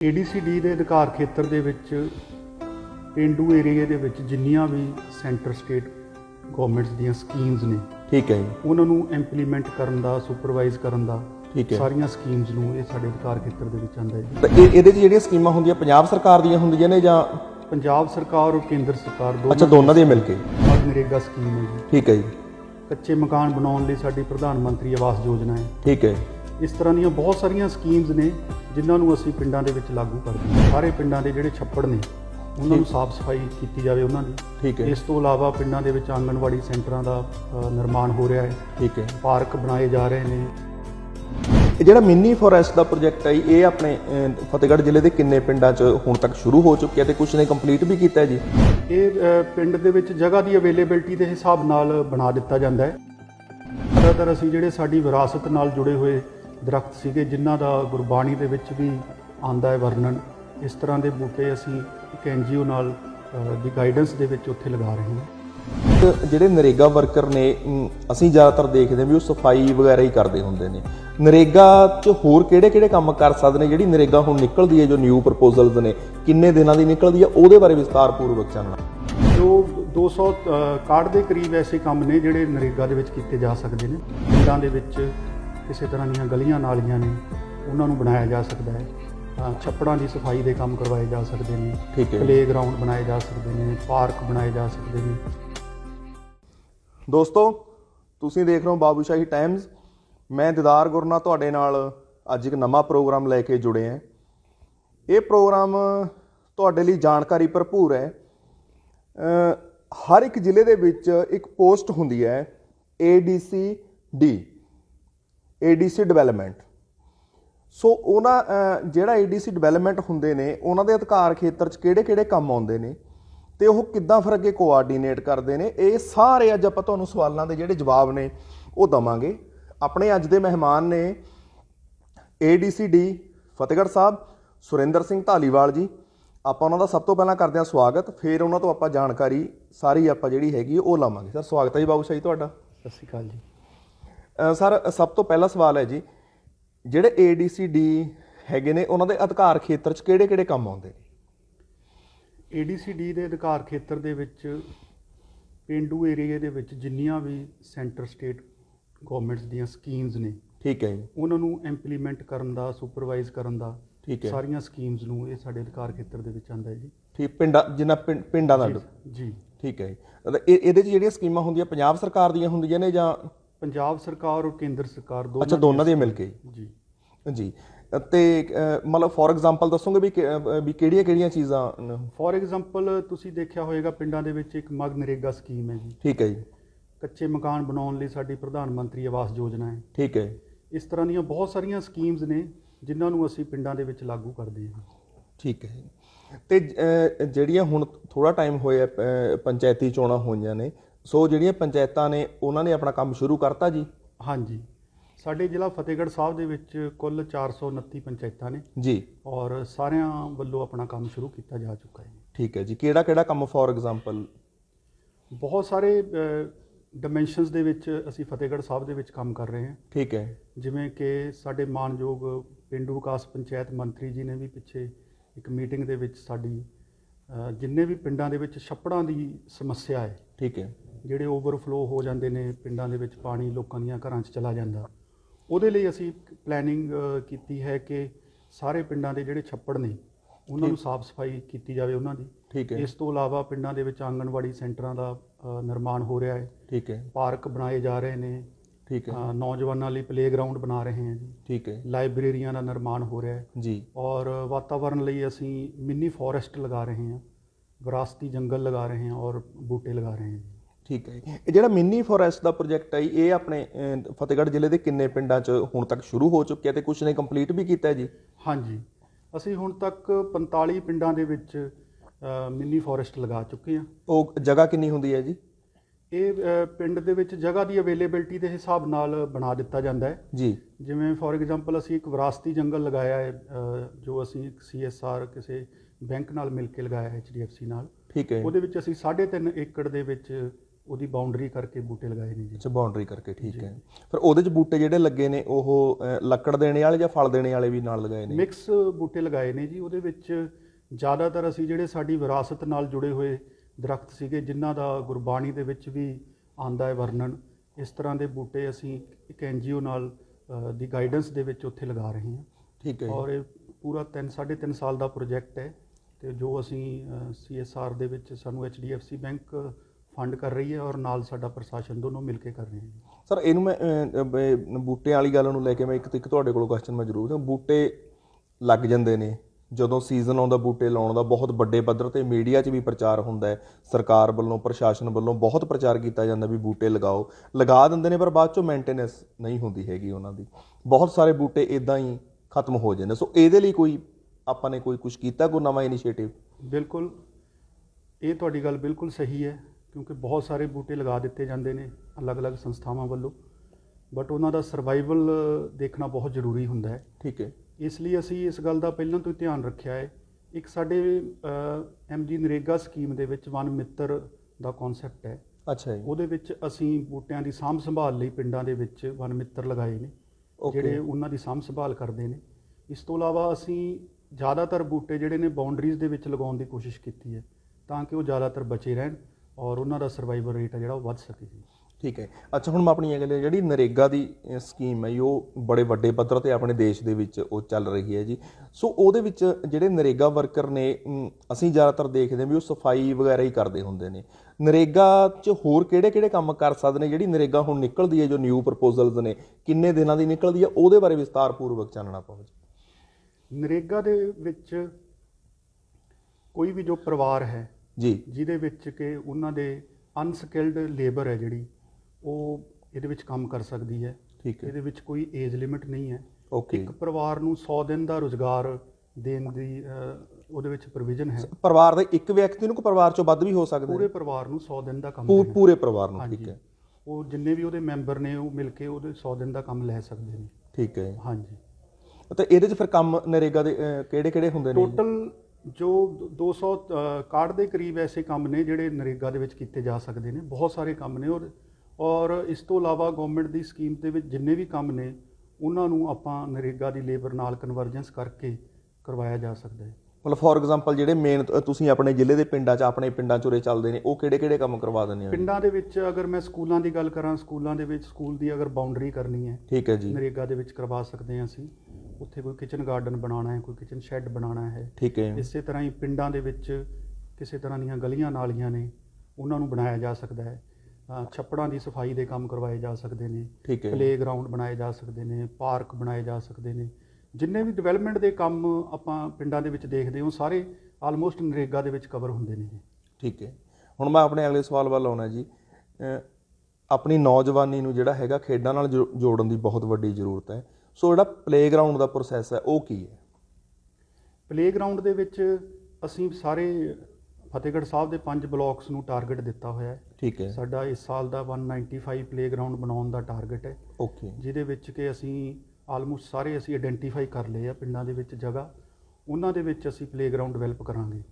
ADCD ਦੇ ਅਧਿਕਾਰ ਖੇਤਰ ਦੇ ਵਿੱਚ ਪਿੰਡੂ ਏਰੀਏ ਦੇ ਵਿੱਚ ਜਿੰਨੀਆਂ ਵੀ ਸੈਂਟਰ ਸਟੇਟ ਗਵਰਨਮੈਂਟਸ ਦੀਆਂ ਸਕੀਮਸ ਨੇ ਠੀਕ ਹੈ ਜੀ। ਉਹਨਾਂ ਨੂੰ ਇੰਪਲੀਮੈਂਟ ਕਰਨ ਦਾ ਸੁਪਰਵਾਈਜ਼ ਕਰਨ ਦਾ ਠੀਕ ਹੈ। ਸਾਰੀਆਂ ਸਕੀਮਸ ਨੂੰ ਇਹ ਸਾਡੇ ਅਧਿਕਾਰ ਖੇਤਰ ਦੇ ਵਿੱਚ ਆਉਂਦਾ ਹੈ ਤਾਂ ਇਹ ਇਹਦੇ 'ਚ ਜਿਹੜੀਆਂ ਸਕੀਮਾਂ ਹੁੰਦੀਆਂ ਪੰਜਾਬ ਸਰਕਾਰ ਦੀਆਂ ਹੁੰਦੀਆਂ ਨੇ ਜਾਂ? ਪੰਜਾਬ ਸਰਕਾਰ ਔਰ ਕੇਂਦਰ ਸਰਕਾਰ ਅੱਛਾ ਦੋਨਾਂ ਦੀਆਂ ਮਿਲ ਕੇ। ਨਾਲ ਨਰੇਗਾ ਸਕੀਮ ਹੈ ਜੀ। ਠੀਕ ਹੈ ਜੀ। ਕੱਚੇ ਮਕਾਨ ਬਣਾਉਣ ਲਈ ਸਾਡੀ ਪ੍ਰਧਾਨ ਮੰਤਰੀ ਆਵਾਸ ਯੋਜਨਾ ਹੈ। ਠੀਕ ਹੈ। ਇਸ ਤਰ੍ਹਾਂ ਦੀਆਂ ਬਹੁਤ ਸਾਰੀਆਂ ਸਕੀਮਸ ਨੇ ਜਿਨ੍ਹਾਂ ਨੂੰ ਅਸੀਂ ਪਿੰਡਾਂ ਦੇ ਵਿੱਚ ਲਾਗੂ ਕਰਦੇ ਹਾਂ। ਸਾਰੇ ਪਿੰਡਾਂ ਦੇ ਜਿਹੜੇ ਛੱਪੜ ਨੇ ਉਹਨਾਂ ਨੂੰ ਸਾਫ਼ ਸਫ਼ਾਈ ਕੀਤੀ ਜਾਵੇ ਉਹਨਾਂ ਦੀ। ਠੀਕ ਹੈ। ਇਸ ਤੋਂ ਇਲਾਵਾ ਪਿੰਡਾਂ ਦੇ ਵਿੱਚ ਆਂਗਣਵਾੜੀ ਸੈਂਟਰਾਂ ਦਾ ਨਿਰਮਾਣ ਹੋ ਰਿਹਾ ਹੈ। ਠੀਕ ਹੈ। ਪਾਰਕ ਬਣਾਏ ਜਾ ਰਹੇ ਨੇ। ਇਹ ਜਿਹੜਾ ਮਿੰਨੀ ਫੋਰੈਸਟ ਦਾ ਪ੍ਰੋਜੈਕਟ ਹੈ ਇਹ ਆਪਣੇ ਫਤਿਹਗੜ੍ਹ ਜ਼ਿਲ੍ਹੇ ਦੇ ਕਿੰਨੇ ਪਿੰਡਾਂ 'ਚ ਹੁਣ ਤੱਕ ਸ਼ੁਰੂ ਹੋ ਚੁੱਕਿਆ ਤੇ ਕੁਝ ਨੇ ਕੰਪਲੀਟ ਵੀ ਕੀਤਾ ਜੀ? ਇਹ ਪਿੰਡ ਦੇ ਵਿੱਚ ਜਗ੍ਹਾ ਦੀ ਅਵੇਲੇਬਿਲਟੀ ਦੇ ਹਿਸਾਬ ਨਾਲ ਬਣਾ ਦਿੱਤਾ ਜਾਂਦਾ ਹੈ। ਜ਼ਿਆਦਾਤਰ ਅਸੀਂ ਜਿਹੜੇ ਸਾਡੀ ਵਿਰਾਸਤ ਨਾਲ ਜੁੜੇ ਹੋਏ ਦਰਖਤ ਸੀਗੇ ਜਿਨ੍ਹਾਂ ਦਾ ਗੁਰਬਾਣੀ ਦੇ ਵਿੱਚ ਵੀ ਆਂਦਾ ਹੈ ਵਰਣਨ। ਇਸ ਤਰ੍ਹਾਂ ਦੇ ਬੂਟੇ ਅਸੀਂ ਇੱਕ ਐਨਜੀਓ ਨਾਲ ਦੀ ਗਾਈਡੈਂਸ ਦੇ ਵਿੱਚ ਉੱਥੇ ਲਗਾ ਰਹੇ ਹਾਂ। ਜਿਹੜੇ ਨਰੇਗਾ ਵਰਕਰ ਨੇ ਅਸੀਂ ਜ਼ਿਆਦਾਤਰ ਦੇਖਦੇ ਹਾਂ ਵੀ ਉਹ ਸਫ਼ਾਈ ਵਗੈਰਾ ਹੀ ਕਰਦੇ ਹੁੰਦੇ ਨੇ। ਨਰੇਗਾ 'ਚ ਹੋਰ ਕਿਹੜੇ-ਕਿਹੜੇ ਕੰਮ ਕਰ ਸਕਦੇ ਨੇ? ਜਿਹੜੀ ਨਰੇਗਾ ਹੁਣ ਨਿਕਲਦੀ ਹੈ ਜੋ ਨਿਊ ਪ੍ਰਪੋਜ਼ਲਸ ਨੇ ਕਿੰਨੇ ਦਿਨਾਂ ਦੀ ਨਿਕਲਦੀ ਹੈ? ਉਹਦੇ ਬਾਰੇ ਵਿਸਤਾਰਪੂਰਵਕ ਜਾਣਨਾ। ਜੋ 261 ਦੇ ਕਰੀਬ ਐਸੇ ਕੰਮ ਨੇ ਜਿਹੜੇ ਨਰੇਗਾ ਦੇ ਵਿੱਚ ਕੀਤੇ ਜਾ ਸਕਦੇ ਨੇ। ਪਿੰਡਾਂ ਦੇ ਵਿੱਚ ਕਿਸੇ ਤਰ੍ਹਾਂ ਦੀਆਂ ਗਲੀਆਂ ਨਾਲੀਆਂ ਨੇ ਉਹਨਾਂ ਨੂੰ ਬਣਾਇਆ ਜਾ ਸਕਦਾ ਹੈ। ਛੱਪੜਾਂ ਦੀ ਸਫ਼ਾਈ ਦੇ ਕੰਮ ਕਰਵਾਏ ਜਾ ਸਕਦੇ ਨੇ। ਠੀਕ ਹੈ ਪਲੇ ਗਰਾਊਂਡ ਬਣਾਏ ਜਾ ਸਕਦੇ ਨੇ ਪਾਰਕ ਬਣਾਏ ਜਾ ਸਕਦੇ ਨੇ। ਦੋਸਤੋ ਤੁਸੀਂ ਦੇਖ ਰਹੇ ਹੋ ਬਾਬੂਸ਼ਾਹੀ ਟਾਈਮਜ਼। ਮੈਂ ਦਿਦਾਰ ਗੁਰਨਾ ਤੁਹਾਡੇ ਨਾਲ ਅੱਜ ਇੱਕ ਨਵਾਂ ਪ੍ਰੋਗਰਾਮ ਲੈ ਕੇ ਜੁੜੇ ਹਾਂ। ਇਹ ਪ੍ਰੋਗਰਾਮ ਤੁਹਾਡੇ ਲਈ ਜਾਣਕਾਰੀ ਭਰਪੂਰ ਹੈ। ਹਰ ਇੱਕ ਜ਼ਿਲ੍ਹੇ ਦੇ ਵਿੱਚ ਇੱਕ ਪੋਸਟ ਹੁੰਦੀ ਹੈ ADCD ADC ਡਿਵੈਲਪਮੈਂਟ ਸੋ ਉਹਨਾਂ ਅ, ਜਿਹੜਾ ADC ਡਿਵੈਲਪਮੈਂਟ ਹੁੰਦੇ ਨੇ ਉਹਨਾਂ ਦੇ ਅਧਿਕਾਰ ਖੇਤਰ 'ਚ ਕਿਹੜੇ-ਕਿਹੜੇ ਕੰਮ ਆਉਂਦੇ ਨੇ ਤੇ ਉਹ ਕਿੱਦਾਂ ਫਿਰ ਅੱਗੇ ਕੋਆਰਡੀਨੇਟ ਕਰਦੇ ਨੇ ਇਹ ਸਾਰੇ ਅੱਜ ਆਪਾਂ ਤੁਹਾਨੂੰ ਸਵਾਲਾਂ ਦੇ ਜਿਹੜੇ ਜਵਾਬ ਨੇ ਉਹ ਦਵਾਂਗੇ। ਆਪਣੇ ਅੱਜ ਦੇ ਮਹਿਮਾਨ ਨੇ ADCD ਫਤਿਹਗੜ੍ਹ ਸਾਹਿਬ ਸੁਰਿੰਦਰ ਸਿੰਘ ਢਾਲੀਵਾਲ ਜੀ। ਆਪਾਂ ਉਹਨਾਂ ਦਾ ਸਭ ਤੋਂ ਪਹਿਲਾਂ ਕਰਦੇ ਹਾਂ ਸਵਾਗਤ ਫਿਰ ਉਹਨਾਂ ਤੋਂ ਆਪਾਂ ਜਾਣਕਾਰੀ ਸਾਰੀ ਆਪਾਂ ਜਿਹੜੀ ਹੈਗੀ ਉਹ ਲਾਵਾਂਗੇ। ਸਰ ਸਵਾਗਤ ਹੈ ਜੀ ਬਾਬੂ ਸ਼ਾਹ ਜੀ ਤੁਹਾਡਾ। ਸਤਿ ਸ਼੍ਰੀ ਅਕਾਲ ਜੀ। ਸਰ ਸਭ ਤੋਂ ਪਹਿਲਾ ਸਵਾਲ ਹੈ ਜੀ ਜਿਹੜੇ ADCD ਹੈਗੇ ਨੇ ਉਹਨਾਂ ਦੇ ਅਧਿਕਾਰ ਖੇਤਰ 'ਚ ਕਿਹੜੇ-ਕਿਹੜੇ ਕੰਮ ਆਉਂਦੇ ਨੇ? ADCD ਦੇ ਅਧਿਕਾਰ ਖੇਤਰ ਦੇ ਵਿੱਚ ਪਿੰਡੂ ਏਰੀਏ ਦੇ ਵਿੱਚ ਜਿੰਨੀਆਂ ਵੀ ਸੈਂਟਰ ਸਟੇਟ ਗਵਰਨਮੈਂਟਸ ਦੀਆਂ ਸਕੀਮਸ ਨੇ ਠੀਕ ਹੈ ਜੀ। ਉਹਨਾਂ ਨੂੰ ਇੰਪਲੀਮੈਂਟ ਕਰਨ ਦਾ ਸੁਪਰਵਾਈਜ਼ ਕਰਨ ਦਾ ਠੀਕ ਹੈ। ਸਾਰੀਆਂ ਸਕੀਮਸ ਨੂੰ ਇਹ ਸਾਡੇ ਅਧਿਕਾਰ ਖੇਤਰ ਦੇ ਵਿੱਚ ਆਉਂਦਾ ਹੈ ਜੀ। ਠੀਕ ਪਿੰਡਾਂ ਜਿੰਨਾ ਪਿੰਡ- ਦਾ ਜੀ ਠੀਕ ਹੈ ਇਹਦੇ 'ਚ ਜਿਹੜੀਆਂ ਸਕੀਮਾਂ ਹੁੰਦੀਆਂ ਪੰਜਾਬ ਸਰਕਾਰ ਦੀਆਂ ਹੁੰਦੀਆਂ ਨੇ ਜਾਂ ਪੰਜਾਬ ਸਰਕਾਰ ਔਰ ਕੇਂਦਰ ਸਰਕਾਰ ਦੋਨਾਂ ਅੱਛਾ ਦੋਨਾਂ ਦੀਆਂ ਮਿਲ ਕੇ? ਜੀ। ਜੀ। ਤੇ ਮਤਲਬ ਫੋਰ ਐਗਜ਼ਾਮਪਲ ਦੱਸੋਗੇ ਵੀ ਵੀ ਕਿਹੜੀਆਂ-ਕਿਹੜੀਆਂ ਚੀਜ਼ਾਂ ਨ- ਫੋਰ ਐਗਜ਼ਾਮਪਲ ਤੁਸੀਂ ਦੇਖਿਆ ਹੋਵੇਗਾ ਪਿੰਡਾਂ ਦੇ ਵਿੱਚ ਇੱਕ ਮਗ ਨਰੇਗਾ ਸਕੀਮ ਹੈ ਜੀ। ਠੀਕ ਹੈ ਜੀ। ਕੱਚੇ ਮਕਾਨ ਬਣਾਉਣ ਲਈ ਸਾਡੀ ਪ੍ਰਧਾਨ ਮੰਤਰੀ ਆਵਾਸ ਯੋਜਨਾ ਹੈ। ਠੀਕ ਹੈ। ਇਸ ਤਰ੍ਹਾਂ ਦੀਆਂ ਬਹੁਤ ਸਾਰੀਆਂ ਸਕੀਮਸ ਨੇ ਜਿਨ੍ਹਾਂ ਨੂੰ ਅਸੀਂ ਪਿੰਡਾਂ ਦੇ ਵਿੱਚ ਲਾਗੂ ਕਰਦੇ ਹਾਂ। ਠੀਕ ਹੈ। ਤੇ ਜਿਹੜੀਆਂ ਹੁਣ ਥੋੜਾ ਟਾਈਮ ਹੋਇਆ ਪੰਚਾਇਤੀ ਚੋਣਾਂ ਹੋਈਆਂ ਨੇ ਸੋ ਜਿਹੜੀਆਂ ਪੰਚਾਇਤਾਂ ਨੇ ਉਹਨਾਂ ਨੇ ਆਪਣਾ ਕੰਮ ਸ਼ੁਰੂ ਕਰਤਾ ਜੀ? ਹਾਂਜੀ। ਸਾਡੇ ਜ਼ਿਲ੍ਹਾ ਫਤਿਹਗੜ੍ਹ ਸਾਹਿਬ ਦੇ ਵਿੱਚ ਕੁੱਲ 429 ਪੰਚਾਇਤਾਂ ਨੇ। ਜੀ। ਔਰ ਸਾਰਿਆਂ ਵੱਲੋਂ ਆਪਣਾ ਕੰਮ ਸ਼ੁਰੂ ਕੀਤਾ ਜਾ ਚੁੱਕਾ ਹੈ। ਠੀਕ ਹੈ ਜੀ। ਕਿਹੜਾ ਕਿਹੜਾ ਕੰਮ ਫੋਰ ਐਗਜ਼ਾਮਪਲ ਬਹੁਤ ਸਾਰੇ ਡਾਈਮੈਂਸ਼ਨਸ ਦੇ ਵਿੱਚ ਅਸੀਂ ਫਤਿਹਗੜ੍ਹ ਸਾਹਿਬ ਦੇ ਵਿੱਚ ਕੰਮ ਕਰ ਰਹੇ ਹਾਂ। ਠੀਕ ਹੈ। ਜਿਵੇਂ ਕਿ ਸਾਡੇ ਮਾਨਯੋਗ ਪਿੰਡੂ ਵਿਕਾਸ ਪੰਚਾਇਤ ਮੰਤਰੀ ਜੀ ਨੇ ਵੀ ਪਿੱਛੇ ਇੱਕ ਮੀਟਿੰਗ ਦੇ ਵਿੱਚ ਸਾਡੀ ਜਿੰਨੇ ਵੀ ਪਿੰਡਾਂ ਦੇ ਵਿੱਚ ਛੱਪੜਾਂ ਦੀ ਸਮੱਸਿਆ ਹੈ ਠੀਕ ਹੈ। ਜਿਹੜੇ ਓਵਰਫਲੋ ਹੋ ਜਾਂਦੇ ਨੇ ਪਿੰਡਾਂ ਦੇ ਵਿੱਚ ਪਾਣੀ ਲੋਕਾਂ ਦੀਆਂ ਘਰਾਂ 'ਚ ਚਲਾ ਜਾਂਦਾ ਉਹਦੇ ਲਈ ਅਸੀਂ ਪਲੈਨਿੰਗ ਕੀਤੀ ਹੈ ਕਿ ਸਾਰੇ ਪਿੰਡਾਂ ਦੇ ਜਿਹੜੇ ਛੱਪੜ ਨੇ ਉਹਨਾਂ ਨੂੰ ਸਾਫ਼ ਸਫ਼ਾਈ ਕੀਤੀ ਜਾਵੇ ਉਹਨਾਂ ਦੀ। ਠੀਕ ਹੈ। ਇਸ ਤੋਂ ਇਲਾਵਾ ਪਿੰਡਾਂ ਦੇ ਵਿੱਚ ਆਂਗਣਵਾੜੀ ਸੈਂਟਰਾਂ ਦਾ ਨਿਰਮਾਣ ਹੋ ਰਿਹਾ ਹੈ। ਠੀਕ ਹੈ। ਪਾਰਕ ਬਣਾਏ ਜਾ ਰਹੇ ਨੇ। ਠੀਕ ਹੈ। ਨੌਜਵਾਨਾਂ ਲਈ ਪਲੇਗਰਾਉਂਡ ਬਣਾ ਰਹੇ ਹਾਂ ਜੀ। ਠੀਕ ਹੈ। ਲਾਇਬ੍ਰੇਰੀਆਂ ਦਾ ਨਿਰਮਾਣ ਹੋ ਰਿਹਾ ਹੈ। ਜੀ। ਔਰ ਵਾਤਾਵਰਣ ਲਈ ਅਸੀਂ ਮਿੰਨੀ ਫੋਰੈਸਟ ਲਗਾ ਰਹੇ ਹਾਂ। ਵਿਰਾਸਤੀ ਜੰਗਲ ਲਗਾ ਰਹੇ ਹਾਂ ਔਰ ਬੂਟੇ ਲਗਾ ਰਹੇ ਹਾਂ ਜੀ। ਠੀਕ ਹੈ ਜੀ। ਇਹ ਜਿਹੜਾ ਮਿੰਨੀ ਫੋਰੈਸਟ ਦਾ ਪ੍ਰੋਜੈਕਟ ਹੈ ਜੀ, ਇਹ ਆਪਣੇ ਅਹ, ਫਤਿਹਗੜ੍ਹ ਜ਼ਿਲ੍ਹੇ ਦੇ ਕਿੰਨੇ ਪਿੰਡਾਂ 'ਚ ਹੁਣ ਤੱਕ ਸ਼ੁਰੂ ਹੋ ਚੁੱਕਿਆ ਤੇ ਕੁਝ ਨੇ ਕੰਪਲੀਟ ਵੀ ਕੀਤਾ ਹੈ ਜੀ? ਹਾਂਜੀ। ਅਸੀਂ ਹੁਣ ਤੱਕ 45 ਪਿੰਡਾਂ ਦੇ ਵਿੱਚ ਮਿੰਨੀ ਫੋਰੈਸਟ ਲਗਾ ਚੁੱਕੇ ਹਾਂ। ਉਹ ਜਗ੍ਹਾ ਕਿੰਨੀ ਹੁੰਦੀ ਹੈ ਜੀ? ਇਹ ਅ, ਪਿੰਡ ਦੇ ਵਿੱਚ ਜਗ੍ਹਾ ਦੀ ਅਵੇਲੇਬਿਲਟੀ ਦੇ ਹਿਸਾਬ ਨਾਲ ਬਣਾ ਦਿੱਤਾ ਜਾਂਦਾ ਹੈ। ਜੀ। ਜਿਵੇਂ ਫੋਰ ਐਗਜ਼ਾਮਪਲ ਅਸੀਂ ਇੱਕ ਵਿਰਾਸਤੀ ਜੰਗਲ ਲਗਾਇਆ ਹੈ ਅ, ਜੋ ਅਸੀਂ ਇੱਕ ਸੀਐਸਆਰ ਕਿਸੇ ਬੈਂਕ ਨਾਲ ਮਿਲ ਕੇ ਲਗਾਇਆ ਹੈ HDFC ਨਾਲ। ਠੀਕ ਹੈ ਉਹਦੇ ਵਿੱਚ ਅਸੀਂ 3.5 ਏਕੜ ਦੇ ਵਿੱਚ ਉਹਦੀ ਬਾਉਂਡਰੀ ਕਰਕੇ ਬੂਟੇ ਲਗਾਏ ਨੇ ਜੀ। ਅੱਛਾ ਬਾਉਂਡਰੀ ਕਰਕੇ ਠੀਕ ਹੈ। ਫਿਰ ਉਹਦੇ ਚ ਬੂਟੇ ਜਿਹੜੇ ਲੱਗੇ ਨੇ ਉਹ ਲੱਕੜ ਦੇਣੇ ਵਾਲੇ ਜਾਂ ਫਲ ਦੇਣੇ ਵਾਲੇ ਵੀ ਨਾਲ ਲਗਾਏ ਨੇ? ਮਿਕਸ ਬੂਟੇ ਲਗਾਏ ਨੇ ਜੀ। ਉਹਦੇ ਵਿੱਚ ਜ਼ਿਆਦਾਤਰ ਅਸੀਂ ਜਿਹੜੇ ਸਾਡੀ ਵਿਰਾਸਤ ਨਾਲ ਜੁੜੇ ਹੋਏ ਦਰਖਤ ਸੀਗੇ ਜਿਨ੍ਹਾਂ ਦਾ ਗੁਰਬਾਣੀ ਦੇ ਵਿੱਚ ਵੀ ਆਂਦਾ ਹੈ ਵਰਣਨ ਇਸ ਤਰ੍ਹਾਂ ਦੇ ਬੂਟੇ ਅਸੀਂ ਇੱਕ ਐਨਜੀਓ ਨਾਲ ਅ, ਦੀ ਗਾਈਡੈਂਸ ਦੇ ਵਿੱਚ ਉੱਥੇ ਲਗਾ ਰਹੇ ਹਾਂ। ਠੀਕ ਹੈ ਜੀ। ਔਰ ਇਹ ਪੂਰਾ 3 3.5 ਸਾਲ ਦਾ ਪ੍ਰੋਜੈਕਟ ਹੈ ਤੇ ਜੋ ਅਸੀਂ ਸੀਐਸਆਰ ਦੇ ਵਿੱਚ ਸਾਨੂੰ HDFC ਬੈਂਕ ਫੰਡ ਕਰ ਰਹੀ ਹੈ ਔਰ ਨਾਲ ਸਾਡਾ ਪ੍ਰਸ਼ਾਸਨ ਦੋਨੋਂ ਮਿਲ ਕੇ ਕਰ ਰਹੇ ਹਾਂ ਸਰ ਇਹਨੂੰ ਮੈਂ ਅਹ, ਅਹ, ਇਹ ਬੂਟੇ ਵਾਲੀ ਗੱਲ ਨੂੰ ਲੈ ਕੇ ਮੈਂ ਇੱਕ ਇੱਕ ਤੁਹਾਡੇ ਕੋਲ ਕੁਐਸਚਨ ਮੈਂ ਜ਼ਰੂਰ ਹਾਂ ਬੂਟੇ ਲੱਗ ਜਾਂਦੇ ਨੇ। ਜਦੋਂ ਸੀਜ਼ਨ ਆਉਂਦਾ ਬੂਟੇ ਲਾਉਣ ਦਾ ਬਹੁਤ ਵੱਡੇ ਪੱਧਰ ਤੇ ਮੀਡੀਆ 'ਚ ਵੀ ਪ੍ਰਚਾਰ ਹੁੰਦਾ ਹੈ। ਸਰਕਾਰ ਵੱਲੋਂ ਪ੍ਰਸ਼ਾਸਨ ਵੱਲੋਂ ਬਹੁਤ ਪ੍ਰਚਾਰ ਕੀਤਾ ਜਾਂਦਾ ਵੀ ਬੂਟੇ ਲਗਾਓ। ਲਗਾ ਦਿੰਦੇ ਨੇ ਪਰ ਬਾਅਦ 'ਚੋਂ ਮੇਨਟੇਨੈਂਸ ਨਹੀਂ ਹੁੰਦੀ ਹੈਗੀ ਉਹਨਾਂ ਦੀ। ਬਹੁਤ ਸਾਰੇ ਬੂਟੇ ਇਦਾਂ ਹੀ ਖਤਮ ਹੋ ਜਾਂਦੇ। ਸੋ ਇਹਦੇ ਲਈ ਕੋਈ ਆਪਾਂ ਨੇ ਕੋਈ ਕੁਝ ਕੀਤਾ ਕੋਈ ਨਵਾਂ ਇਨੀਸ਼ੀਏਟਿਵ ਬਿਲਕੁਲ। ਇਹ ਤੁਹਾਡੀ ਗੱਲ ਬਿਲਕੁਲ ਸਹੀ ਹੈ। ਕਿਉਂਕਿ ਬਹੁਤ ਸਾਰੇ ਬੂਟੇ ਲਗਾ ਦਿੱਤੇ ਜਾਂਦੇ ਨੇ ਅਲੱਗ-ਅਲੱਗ ਸੰਸਥਾਵਾਂ ਵੱਲੋਂ। ਬਟ ਉਹਨਾਂ ਦਾ ਸਰਵਾਈਵਲ ਦੇਖਣਾ ਬਹੁਤ ਜ਼ਰੂਰੀ ਹੁੰਦਾ ਹੈ। ਠੀਕ ਹੈ। ਇਸ ਲਈ ਅਸੀਂ ਇਸ ਗੱਲ ਦਾ ਪਹਿਲਾਂ ਤੋਂ ਹੀ ਧਿਆਨ ਰੱਖਿਆ ਹੈ। ਇੱਕ ਸਾਡੇ ਐਮਜੀ ਨਰੇਗਾ ਸਕੀਮ ਦੇ ਵਿੱਚ ਵਨ ਮਿੱਤਰ ਦਾ ਕਨਸੈਪਟ ਹੈ। ਅੱਛਾ ਜੀ। ਉਹਦੇ ਵਿੱਚ ਅਸੀਂ ਬੂਟਿਆਂ ਦੀ ਸਾਂਭ ਸੰਭਾਲ ਲਈ ਪਿੰਡਾਂ ਦੇ ਵਿੱਚ ਵਨ ਮਿੱਤਰ ਲਗਾਏ ਨੇ. ਜਿਹੜੇ ਉਹਨਾਂ ਦੀ ਸਾਂਭ ਸੰਭਾਲ ਕਰਦੇ ਨੇ। ਇਸ ਤੋਂ ਇਲਾਵਾ ਅਸੀਂ ਜ਼ਿਆਦਾਤਰ ਬੂਟੇ ਜਿਹੜੇ ਨੇ ਬਾਉਂਡਰੀਜ਼ ਦੇ ਵਿੱਚ ਲਗਾਉਣ ਦੀ ਕੋਸ਼ਿਸ਼ ਕੀਤੀ ਹੈ ਤਾਂ ਕਿ ਉਹ ਜ਼ਿਆਦਾਤਰ ਬਚੇ ਰਹਿਣ। ਔਰ ਉਹਨਾਂ ਦਾ ਸਰਵਾਈਵਲ ਰੇਟ ਹੈ ਜਿਹੜਾ ਉਹ ਵੱਧ ਸਕੇ ਜੀ। ਠੀਕ ਹੈ। ਅੱਛਾ ਹੁਣ ਮੈਂ ਆਪਣੀ ਇਹ ਗੱਲ ਜਿਹੜੀ ਨਰੇਗਾ ਦੀ ਸਕੀਮ ਹੈ ਉਹ ਬੜੇ ਵੱਡੇ ਪੱਧਰ ਤੇ ਆਪਣੇ ਦੇਸ਼ ਦੇ ਵਿੱਚ ਉਹ ਚੱਲ ਰਹੀ ਹੈ ਜੀ। ਸੋ ਉਹਦੇ ਵਿੱਚ ਜਿਹੜੇ ਨਰੇਗਾ ਵਰਕਰ ਨੇ ਅਸੀਂ ਜ਼ਿਆਦਾਤਰ ਦੇਖਦੇ ਹਾਂ ਵੀ ਉਹ ਸਫ਼ਾਈ ਵਗੈਰਾ ਹੀ ਕਰਦੇ ਹੁੰਦੇ ਨੇ। ਨਰੇਗਾ 'ਚ ਹੋਰ ਕਿਹੜੇ-ਕਿਹੜੇ ਕੰਮ ਕਰ ਸਕਦੇ ਨੇ? ਜਿਹੜੀ ਨਰੇਗਾ ਹੁਣ ਨਿਕਲਦੀ ਹੈ ਜੋ ਨਿਊ ਪ੍ਰਪੋਜ਼ਲਸ ਨੇ ਕਿੰਨੇ ਦਿਨਾਂ ਦੀ ਨਿਕਲਦੀ ਹੈ? ਉਹਦੇ ਬਾਰੇ ਵਿਸਤਾਰਪੂਰਵਕ ਚਾਨਣਾ ਪਾਓ ਜੀ। ਨਰੇਗਾ ਦੇ ਵਿੱਚ ਕੋਈ ਵੀ ਜੋ ਪਰਿਵਾਰ ਹੈ ਜੀ। ਜਿਹਦੇ ਵਿੱਚ ਕਿ ਉਹਨਾਂ ਦੇ ਅਨਸਕਿਲਡ ਲੇਬਰ ਹੈ ਜਿਹੜੀ ਉਹ ਇਹਦੇ ਵਿੱਚ ਕੰਮ ਕਰ ਸਕਦੀ ਹੈ। ਠੀਕ ਹੈ। ਇਹਦੇ ਵਿੱਚ ਕੋਈ ਏਜ ਲਿਮਿਟ ਨਹੀਂ ਹੈ। ਓਕੇ ਇੱਕ ਪਰਿਵਾਰ ਨੂੰ 100 ਦਿਨ ਦਾ ਰੋਜ਼ਗਾਰ ਦੇਣ ਦੀ ਉਹਦੇ ਵਿੱਚ ਪ੍ਰੋਵੀਜ਼ਨ ਹੈ। ਪਰਿਵਾਰ ਦੇ ਇੱਕ ਵਿਅਕਤੀ ਨੂੰ ਕਿ ਪਰਿਵਾਰ 'ਚੋਂ ਵੱਧ ਵੀ ਹੋ ਸਕਦੇ ਪੂਰੇ ਪਰਿਵਾਰ ਨੂੰ 100 ਦਿਨ ਦਾ ਕੰਮ ਪੂ- ਦੇਣਾ। ਪੂਰੇ ਪਰਿਵਾਰ ਨੂੰ ਹਾਂਜੀ। ਠੀਕ ਹੈ। ਉਹ ਜਿੰਨੇ ਵੀ ਉਹਦੇ ਮੈਂਬਰ ਨੇ ਉਹ ਮਿਲ ਕੇ ਉਹਦੇ 100 ਦਿਨ ਦਾ ਕੰਮ ਲੈ ਸਕਦੇ ਨੇ। ਠੀਕ ਹੈ। ਹਾਂਜੀ। ਤੇ ਇਹਦੇ 'ਚ ਫਿਰ ਕੰਮ ਨਰੇਗਾ ਦੇ ਕਿਹੜੇ-ਕਿਹੜੇ ਹੁੰਦੇ ਨੇ? ਟੋਟਲ ਜੋ 200 ਅ, ਕਾਰਡ ਦੇ ਕਰੀਬ ਐਸੇ ਕੰਮ ਨੇ ਜਿਹੜੇ ਨਰੇਗਾ ਦੇ ਵਿੱਚ ਕੀਤੇ ਜਾ ਸਕਦੇ ਨੇ। ਬਹੁਤ ਸਾਰੇ ਕੰਮ ਨੇ ਔਰ ਔਰ ਇਸ ਤੋਂ ਇਲਾਵਾ ਗਵਰਨਮੈਂਟ ਦੀ ਸਕੀਮ ਦੇ ਵਿੱਚ ਜਿੰਨੇ ਵੀ ਕੰਮ ਨੇ ਉਹਨਾਂ ਨੂੰ ਆਪਾਂ ਨਰੇਗਾ ਦੀ ਲੇਬਰ ਨਾਲ ਕਨਵਰਜੈਂਸ ਕਰਕੇ ਕਰਵਾਇਆ ਜਾ ਸਕਦਾ ਹੈ। ਮਤਲਬ ਫੋਰ ਐਗਜ਼ਾਮਪਲ ਜਿਹੜੇ ਮੇਨ ਤੁਸੀਂ ਆਪਣੇ ਜ਼ਿਲ੍ਹੇ ਦੇ ਪਿੰਡਾਂ 'ਚ ਆਪਣੇ ਪਿੰਡਾਂ 'ਚ ਉਰੇ ਚੱਲਦੇ ਨੇ ਉਹ ਕਿਹੜੇ-ਕਿਹੜੇ ਕੰਮ ਕਰਵਾ ਦਿੰਦੇ ਹੋ? ਪਿੰਡਾਂ ਦੇ ਵਿੱਚ ਅਗਰ ਮੈਂ ਸਕੂਲਾਂ ਦੀ ਗੱਲ ਕਰਾਂ ਸਕੂਲਾਂ ਦੇ ਵਿੱਚ ਸਕੂਲ ਦੀ ਅਗਰ ਬਾਉਂਡਰੀ ਕਰਨੀ ਹੈ ਠੀਕ ਹੈ ਜੀ। ਨਰੇਗਾ ਦੇ ਵਿੱਚ ਕਰਵਾ ਸਕਦੇ ਹਾਂ ਅਸੀਂ। ਉੱਥੇ ਕੋਈ ਕਿਚਨ ਗਾਰਡਨ ਬਣਾਉਣਾ ਹੈ ਕੋਈ ਕਿਚਨ ਸ਼ੈੱਡ ਬਣਾਉਣਾ ਹੈ। ਠੀਕ ਹੈ ਇਸੇ ਤਰ੍ਹਾਂ ਹੀ ਪਿੰਡਾਂ ਦੇ ਵਿੱਚ ਕਿਸੇ ਤਰ੍ਹਾਂ ਦੀਆਂ ਗਲੀਆਂ ਨਾਲੀਆਂ ਨੇ ਉਹਨਾਂ ਨੂੰ ਬਣਾਇਆ ਜਾ ਸਕਦਾ ਹੈ। ਛੱਪੜਾਂ ਦੀ ਸਫ਼ਾਈ ਦੇ ਕੰਮ ਕਰਵਾਏ ਜਾ ਸਕਦੇ ਨੇ। ਠੀਕ ਹੈ ਪਲੇਗਰਾਉਂਡ ਬਣਾਏ ਜਾ ਸਕਦੇ ਨੇ ਪਾਰਕ ਬਣਾਏ ਜਾ ਸਕਦੇ ਨੇ। ਜਿੰਨੇ ਵੀ ਡਿਵੈਲਪਮੈਂਟ ਦੇ ਕੰਮ ਆਪਾਂ ਪਿੰਡਾਂ ਦੇ ਵਿੱਚ ਦੇਖਦੇ ਹਾਂ ਸਾਰੇ ਆਲਮੋਸਟ ਨਰੇਗਾ ਦੇ ਵਿੱਚ ਕਵਰ ਹੁੰਦੇ ਨੇ। ਠੀਕ ਹੈ। ਹੁਣ ਮੈਂ ਆਪਣੇ ਅਗਲੇ ਸਵਾਲ ਵੱਲ ਆਉਣਾ ਜੀ। ਆਪਣੀ ਨੌਜਵਾਨੀ ਨੂੰ ਜਿਹੜਾ ਹੈਗਾ ਖੇਡਾਂ ਨਾਲ ਜੋੜਨ ਦੀ ਬਹੁਤ ਵੱਡੀ ਜ਼ਰੂਰਤ ਹੈ। ਸੋ ਜਿਹੜਾ ਪਲੇਗਰਾਉਂਡ ਦਾ ਪ੍ਰੋਸੈਸ ਹੈ ਉਹ ਕੀ ਹੈ? ਪਲੇਗਰਾਉਂਡ ਦੇ ਵਿੱਚ ਅਸੀਂ ਸਾਰੇ ਫਤਿਹਗੜ੍ਹ ਸਾਹਿਬ ਦੇ ਪੰਜ ਬਲਾਕਸ ਨੂੰ ਟਾਰਗੇਟ ਦਿੱਤਾ ਹੋਇਆ ਹੈ। ਠੀਕ ਹੈ। ਸਾਡਾ ਇਸ ਸਾਲ ਦਾ 195 ਪਲੇਗਰਾਉਂਡ ਬਣਾਉਣ ਦਾ ਟਾਰਗੇਟ ਹੈ। ਓਕੇ ਜਿਹਦੇ ਵਿੱਚ ਕਿ ਅਸੀਂ ਆਲਮੋਸਟ ਸਾਰੇ ਅਸੀਂ ਆਇਡੈਂਟੀਫਾਈ ਕਰ ਲਏ ਆ ਪਿੰਡਾਂ ਦੇ ਵਿੱਚ ਜਗ੍ਹਾ। ਉਹਨਾਂ ਦੇ ਵਿੱਚ ਅਸੀਂ ਪਲੇਗਰਾਉਂਡ ਡਿਵੈਲਪ ਕਰਾਂਗੇ।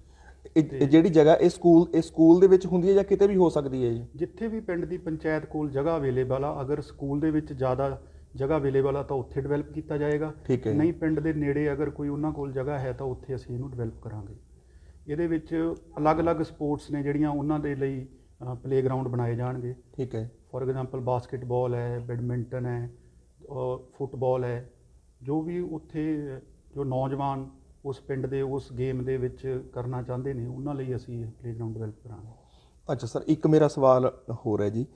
ਇਹ ਇਹ ਜਿਹੜੀ ਜਗ੍ਹਾ ਇਹ ਸਕੂਲ ਇਹ ਸਕੂਲ ਦੇ ਵਿੱਚ ਹੁੰਦੀ ਹੈ ਜਾਂ ਕਿਤੇ ਵੀ ਹੋ ਸਕਦੀ ਹੈ ਜੀ? ਜਿੱਥੇ ਵੀ ਪਿੰਡ ਦੀ ਪੰਚਾਇਤ ਕੋਲ ਜਗ੍ਹਾ ਅਵੇਲੇਬਲ ਆ ਅਗਰ ਸਕੂਲ ਦੇ ਵਿੱਚ ਜ਼ਿਆਦਾ ਜਗ੍ਹਾ ਅਵੇਲੇਬਲ ਆ ਤਾਂ ਉੱਥੇ ਡਿਵੈਲਪ ਕੀਤਾ ਜਾਏਗਾ। ਠੀਕ ਹੈ। ਨਹੀਂ ਪਿੰਡ ਦੇ ਨੇੜੇ ਅਗਰ ਕੋਈ ਉਹਨਾਂ ਕੋਲ ਜਗ੍ਹਾ ਹੈ ਤਾਂ ਉੱਥੇ ਅਸੀਂ ਇਹਨੂੰ ਡਿਵੈਲਪ ਕਰਾਂਗੇ। ਇਹਦੇ ਵਿੱਚ ਅਲੱਗ-ਅਲੱਗ ਸਪੋਰਟਸ ਨੇ ਜਿਹੜੀਆਂ ਉਹਨਾਂ ਦੇ ਲਈ ਪਲੇਗਰਾਉਂਡ ਬਣਾਏ ਜਾਣਗੇ। ਠੀਕ ਹੈ। ਫੋਰ ਐਗਜ਼ਾਮਪਲ ਬਾਸਕਟਬਾਲ ਹੈ ਬੈਡਮਿੰਟਨ ਹੈ ਔਰ ਫੁੱਟਬਾਲ ਹੈ। ਜੋ ਵੀ ਉੱਥੇ ਜੋ ਨੌਜਵਾਨ ਉਸ ਪਿੰਡ ਦੇ ਉਸ ਗੇਮ ਦੇ ਵਿੱਚ ਕਰਨਾ ਚਾਹੁੰਦੇ ਨੇ ਉਹਨਾਂ ਲਈ ਅਸੀਂ ਇਹ ਪਲੇਗਰਾਉਂਡ ਡਿਵੈਲਪ ਕਰਾਂਗੇ। ਅੱਛਾ ਸਰ ਇੱਕ ਮੇਰਾ ਸਵਾਲ ਹੋਰ ਹੈ ਜੀ।